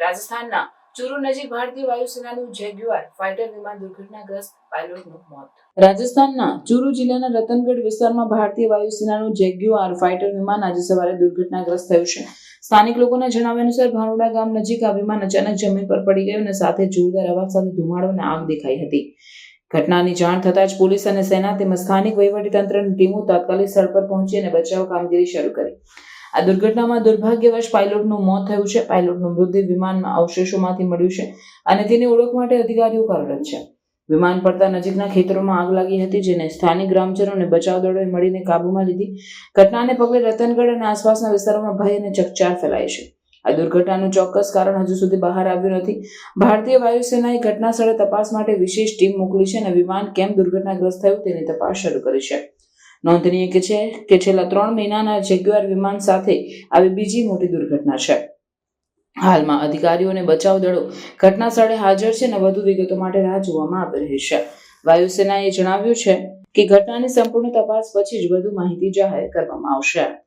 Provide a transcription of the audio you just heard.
રાજસ્થાનના ચુરુ નજીક ભારતીય વાયુસેનાનું જેગ્યુઆર ફાઇટર વિમાન દુર્ઘટનાગ્રસ્ત પાયલોટનું મોત. રાજસ્થાનના ચુરુ જિલ્લાના રતનગઢ વિસ્તારમાં ભારતીય વાયુસેનાનું જેગ્યુઆર ફાઇટર વિમાન આજે સવારે દુર્ઘટનાગ્રસ્ત થયું છે. સ્થાનિક લોકોના જણાવ્યા અનુસાર ભાનુડા ગામ નજીક આ વિમાન અચાનક જમીન પર પડી ગયું અને સાથે જોરદાર અવાજ સાથે ધુમાડો અને આગ દેખાઈ હતી. ઘટનાની જાણ થતાં જ પોલીસ અને સેના તેમજ સ્થાનિક વહીવટીતંત્રની ટીમો તાત્કાલિક સ્થળ પર પહોંચી અને બચાવ કામગીરી શરૂ કરી. આ દુર્ઘટનામાં દુર્ભાગ્યવશ પાયલોટનું મોત થયું છે. પાયલોટનું મૃતદેહ વિમાનના અવશેષોમાંથી મળ્યું છે અને તેની ઓળખ માટે અધિકારીઓ કાર્યરત છે. વિમાન પડતા નજીકના ખેતરોમાં આગ લાગી હતી, જેને સ્થાનિક ગ્રામજનો બચાવ દળોએ મળીને કાબૂમાં લીધી. ઘટનાને પગલે રતનગઢ અને આસપાસના વિસ્તારોમાં ભય અને ચકચાર ફેલાય છે. આ દુર્ઘટનાનું ચોક્કસ કારણ હજુ સુધી બહાર આવ્યું નથી. ભારતીય વાયુસેનાએ ઘટના સ્થળે તપાસ માટે વિશેષ ટીમ મોકલી છે અને વિમાન કેમ દુર્ઘટનાગ્રસ્ત થયું તેની તપાસ શરૂ કરી છે. નોંધનીય કે છે કે છેલ્લા ત્રણ મહિનાના જેગ્યુઆર વિમાન સાથે આવી બીજી મોટી દુર્ઘટના છે. હાલમાં અધિકારીઓ અને બચાવ દળો ઘટના સ્થળે હાજર છે અને વધુ વિગતો માટે રાહ જોવામાં આવી રહી છે. વાયુસેનાએ જણાવ્યું છે કે ઘટનાની સંપૂર્ણ તપાસ પછી જ વધુ માહિતી જાહેર કરવામાં આવશે.